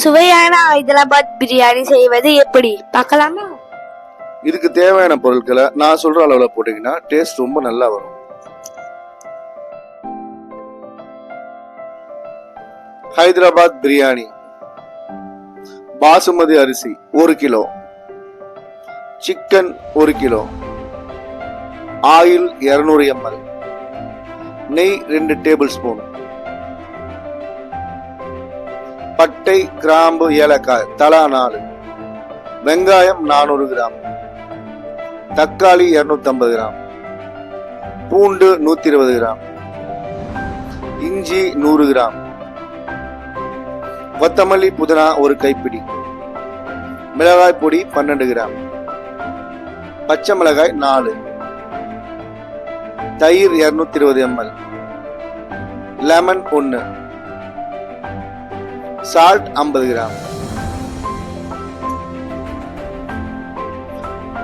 சுவையான ஹைதராபாத் பிரியாணி செய்வது எப்படி? பார்க்கலாமா? இதுக்கு தேவையான பொருட்களை நான் சொல்ற அளவுல போட்டீங்கன்னா டேஸ்ட் ரொம்ப நல்லா வரும். ஹைதராபாத் பிரியாணி. பாசுமதி அரிசி ஒரு கிலோ. சிக்கன் ஒரு கிலோ. Oil 200 ml. நெய் ரெண்டு டேபிள் ஸ்பூன். பட்டை கிராம்பு ஏலக்காய் தலா நாலு. வெங்காயம் நானூறு கிராம். தக்காளி 250 கிராம். பூண்டு 120 இருபது கிராம். இஞ்சி நூறு கிராம். கொத்தமல்லி புதினா ஒரு கைப்பிடி. மிளகாய் பொடி பன்னெண்டு கிராம். பச்சை மிளகாய் நாலு. தயிர் 220 இருபது எம்எல். லெமன் ஒன்று சால்ட் 50 கிராம்.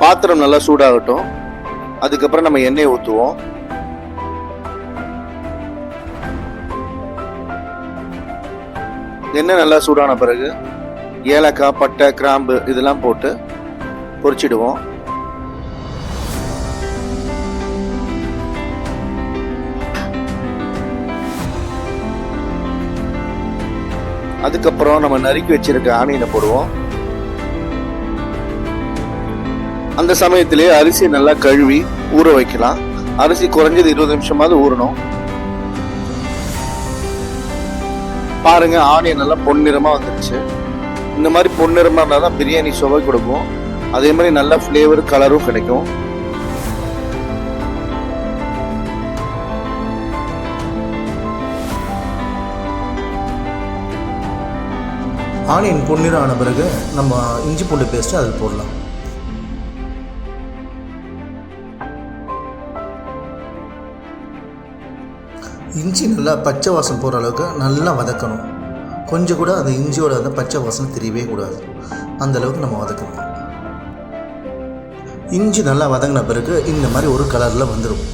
பாத்திரம் நல்லா சூடாகட்டும். அதுக்கப்புறம் நம்ம எண்ணெய் ஊற்றுவோம் எண்ணெய் நல்லா சூடான பிறகு ஏலக்காய் பட்டை கிராம்பு இதெல்லாம் போட்டு பொரிச்சிடுவோம். அதுக்கப்புறம் நம்ம நறுக்கி வச்சிருக்க ஆனியனை போடுவோம். அந்த சமயத்திலே அரிசியை நல்லா கழுவி ஊற வைக்கலாம். அரிசி குறைஞ்சது இருபது நிமிஷமாவது ஊறணும். பாருங்க ஆனியன் நல்லா பொன்னிறமா வந்துருச்சு. இந்த மாதிரி பொன்னிறமா இருந்தால் தான் பிரியாணி சுவை கொடுக்கும். அதே மாதிரி நல்ல ஃப்ளேவர் கலரும் கிடைக்கும். ஆனியன் பொன்னிறம் ஆன பிறகு நம்ம இஞ்சி பூண்டு பேஸ்ட்டு அதில் போடலாம். இஞ்சி நல்லா பச்சை வாசம் போகிற அளவுக்கு நல்லா வதக்கணும். கொஞ்சம் கூட அந்த இஞ்சியோட அந்த பச்சை வாசனை தெரியவே கூடாது. அந்த அளவுக்கு நம்ம வதக்கணும். இஞ்சி நல்லா வதங்கின பிறகு இந்த மாதிரி ஒரு கலரில் வந்துடும்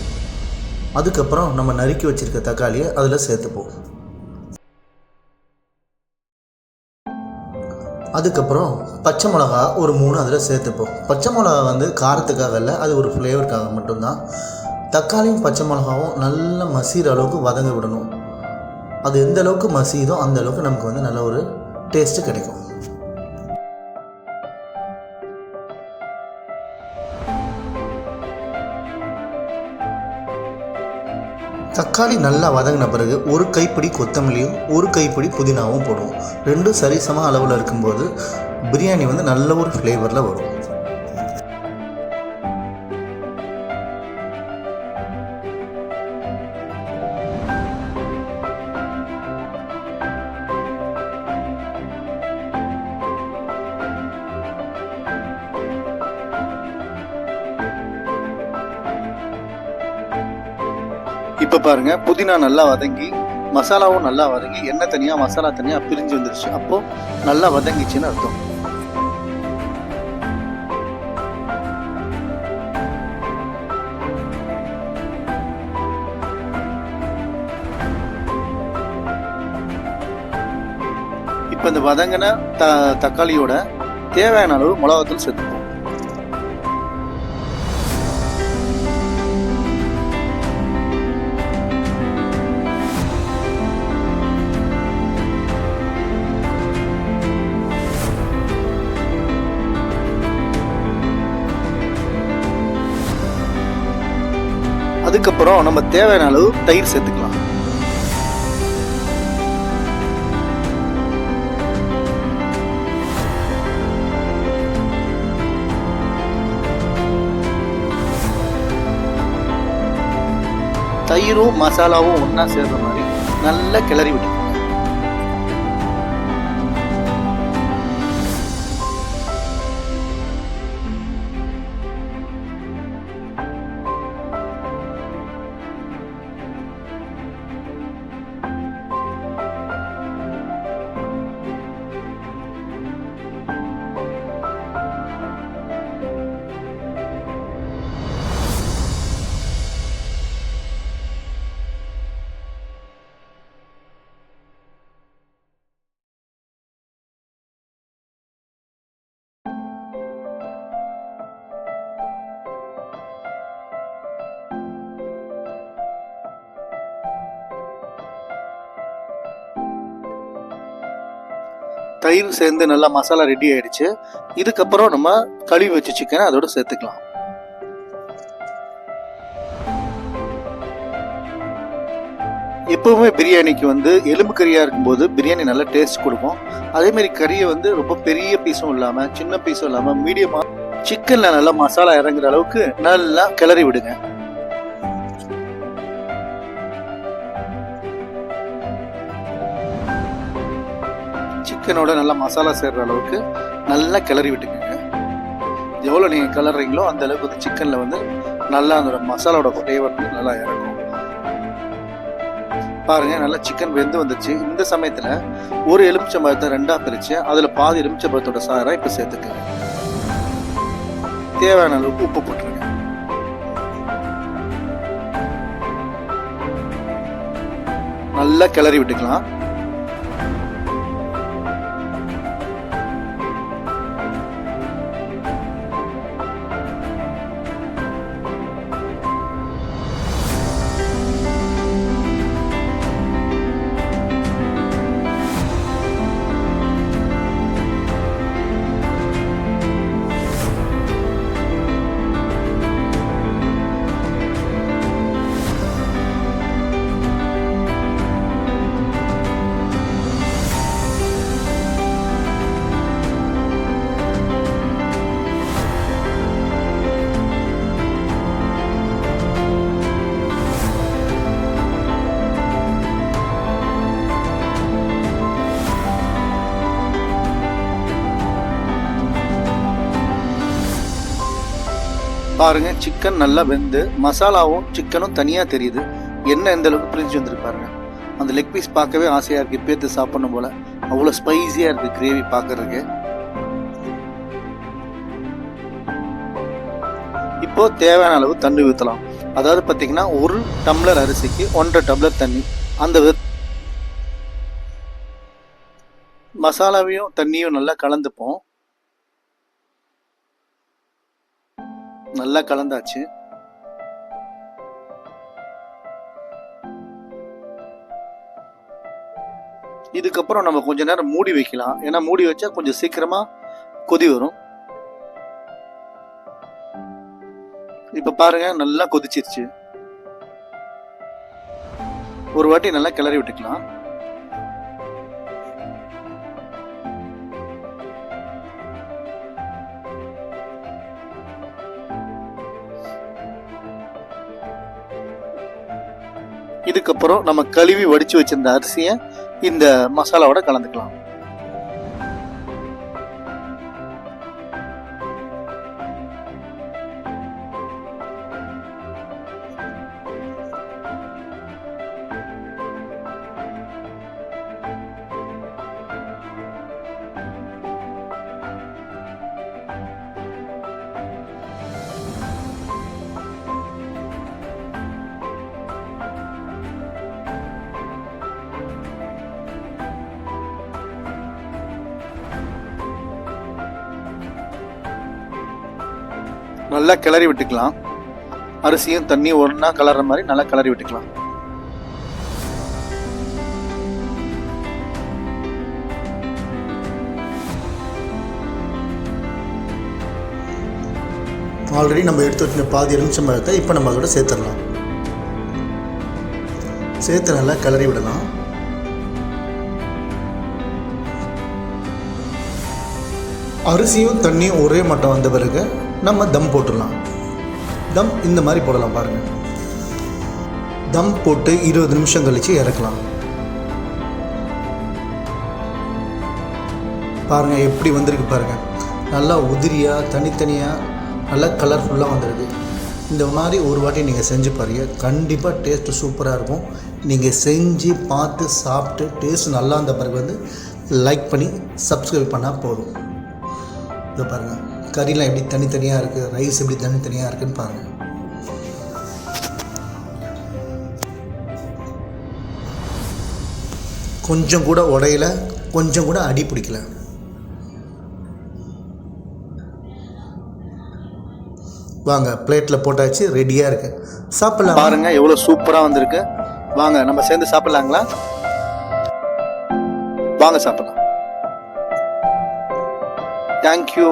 அதுக்கப்புறம் நம்ம நறுக்கி வச்சுருக்க தக்காளியை அதில் சேர்த்துப்போம். அதுக்கப்புறம் பச்சை மிளகா ஒரு மூணு அதில் சேர்த்துப்போம். பச்சை மிளகா வந்து காரத்துக்காக இல்லை அது ஒரு ஃப்ளேவருக்காக மட்டும்தான். தக்காளியும் பச்சை மிளகாவும் நல்லா மசிகிற அளவுக்கு வதங்க விடணும். அது எந்த அளவுக்கு மசியுதோ அந்த அளவுக்கு நமக்கு வந்து நல்ல ஒரு டேஸ்ட்டு கிடைக்கும். தக்காளி நல்லா வதங்கின பிறகு ஒரு கைப்பிடி கொத்தமல்லியும் ஒரு கைப்பிடி புதினாவும் போடுவோம். ரெண்டும் சரிசம அளவில் இருக்கும்போது பிரியாணி வந்து நல்ல ஒரு ஃப்ளேவரில் வரும். இப்போ பாருங்க புதினா நல்லா வதங்கி மசாலாவும் நல்லா வதங்கி எண்ணெய் தனியாக மசாலா தனியாக பிரிஞ்சு வந்துருச்சு. அப்போ நல்லா வதங்கிச்சுன்னு அர்த்தம். இப்போ இந்த வதங்கின த தக்காளியோட தேவையான அளவு மிளகாத்தூள் சேர்த்து அதுக்கப்புறம் நம்ம தேவையான அளவு தயிர் சேர்த்துக்கலாம். தயிரும் மசாலாவும் ஒன்றா சேர்ற மாதிரி நல்லா கிளறி விட்டுக்கோங்க தயிர் சேர்ந்து நல்லா மசாலா ரெடி ஆயிடுச்சு. இதுக்கப்புறம் நம்ம கழுவி வச்ச சிக்கனை அதோட சேர்த்துக்கலாம். எப்பவுமே பிரியாணிக்கு வந்து எலும்பு கறியாக இருக்கும்போது பிரியாணி நல்லா டேஸ்ட் கொடுக்கும். அதேமாரி கறியை வந்து ரொம்ப பெரிய பீஸும் இல்லாமல் சின்ன பீஸும் இல்லாமல் மீடியமாக சிக்கனில் நல்லா மசாலா இறங்குற அளவுக்கு நல்லா கிளறி விடுங்க. சிக்கனோட நல்லா மசாலா சேர்கிற அளவுக்கு நல்லா கிளறி விட்டுக்கோங்க. எவ்வளோ நீங்கள் கிளறீங்களோ அந்த அளவுக்கு வந்து சிக்கனில் வந்து நல்லா அந்த மசாலாவோட ஃப்ளேவர் வந்து நல்லா இறங்கும் பாருங்க நல்லா சிக்கன் வெந்து வந்துச்சு. இந்த சமயத்தில் ஒரு எலுமிச்சம்பழத்தை ரெண்டாக பிரித்து அதில் பாதி எலுமிச்சம்பழத்தோட சாரை இப்போ சேர்த்துக்கங்க. தேவையான அளவுக்கு உப்பு போட்டுருங்க நல்லா கிளறி விட்டுக்கலாம். பாருங்க சிக்கன் நல்லா வெந்து மசாலாவும் சிக்கனும் தனியா தெரியுது. என்ன எந்த அளவுக்கு பிரிஞ்சு வந்திருப்பாருங்க அந்த லெக் பீஸ் பார்க்கவே ஆசையா இருக்கு இப்பேத்து சாப்பிடணும் போல. அவ்வளோ ஸ்பைஸியாக இருக்கு கிரேவி பார்க்கறதுக்கு. இப்போ தேவையான அளவு தண்ணி ஊற்றலாம் அதாவது பார்த்தீங்கன்னா ஒரு டம்ளர் அரிசிக்கு ஒன்றரை டம்ளர் தண்ணி. அந்த வித- மசாலாவையும் தண்ணியும் நல்லா கலந்துப்போம். நல்லா கலந்தாச்சு. இதுக்கப்புறம் நம்ம கொஞ்ச நேரம் மூடி வைக்கலாம். ஏன்னா மூடி வச்சா கொஞ்சம் சீக்கிரமா கொதி வரும். இப்ப பாருங்க நல்லா கொதிச்சிருச்சு. ஒரு வாட்டி நல்லா கிளறி விட்டுக்கலாம். இதுக்கப்புறம் நம்ம கழுவி வடித்து வச்சிருந்த அரிசியை இந்த மசாலாவோட கலந்துக்கலாம். நல்லா கிளறி விட்டுக்கலாம். அரிசியும் தண்ணியும் ஒன்றா கலர்ற மாதிரி நல்லா கிளறி விட்டுக்கலாம். ஆல்ரெடி நம்ம எடுத்து வச்சிருந்த பாதி எலுமிச்சம் பழத்தை இப்போ நம்ம அதோட சேர்த்துடலாம். சேர்த்து நல்லா கிளறி விடலாம். அரிசியும் தண்ணியும் ஒரே மட்டம் வந்த பிறகு நம்ம தம் போட்டுடலாம். தம் இந்த மாதிரி போடலாம் பாருங்கள் தம் போட்டு இருபது நிமிஷம் கழித்து இறக்கலாம். பாருங்கள் எப்படி வந்திருக்கு பாருங்கள் நல்லா உதிரியாக தனித்தனியாக நல்லா கலர்ஃபுல்லாக வந்திருக்கு. இந்த மாதிரி ஒரு வாட்டி நீங்கள் செஞ்சு பாருங்க. கண்டிப்பாக டேஸ்ட்டு சூப்பராக இருக்கும். நீங்கள் செஞ்சு பார்த்து சாப்பிட்டு டேஸ்ட் நல்லா இருந்த பிறகு வந்து லைக் பண்ணி சப்ஸ்கிரைப் பண்ணால் போதும். இதை பாருங்கள் கறிலாம் எப்படி தனித்தனியாக இருக்குது ரைஸ் எப்படி தனித்தனியாக இருக்குன்னு பாருங்கள் கொஞ்சம் கூட உடையல கொஞ்சம் கூட அடி பிடிக்கல. வாங்க பிளேட்டில் போட்டாச்சு ரெடியாக இருக்கு. சாப்பிடலாம். பாருங்க எவ்வளோ சூப்பராக வந்திருக்கு. வாங்க நம்ம சேர்ந்து சாப்பிடலாங்களா? வாங்க சாப்பிடலாம். தேங்க்யூ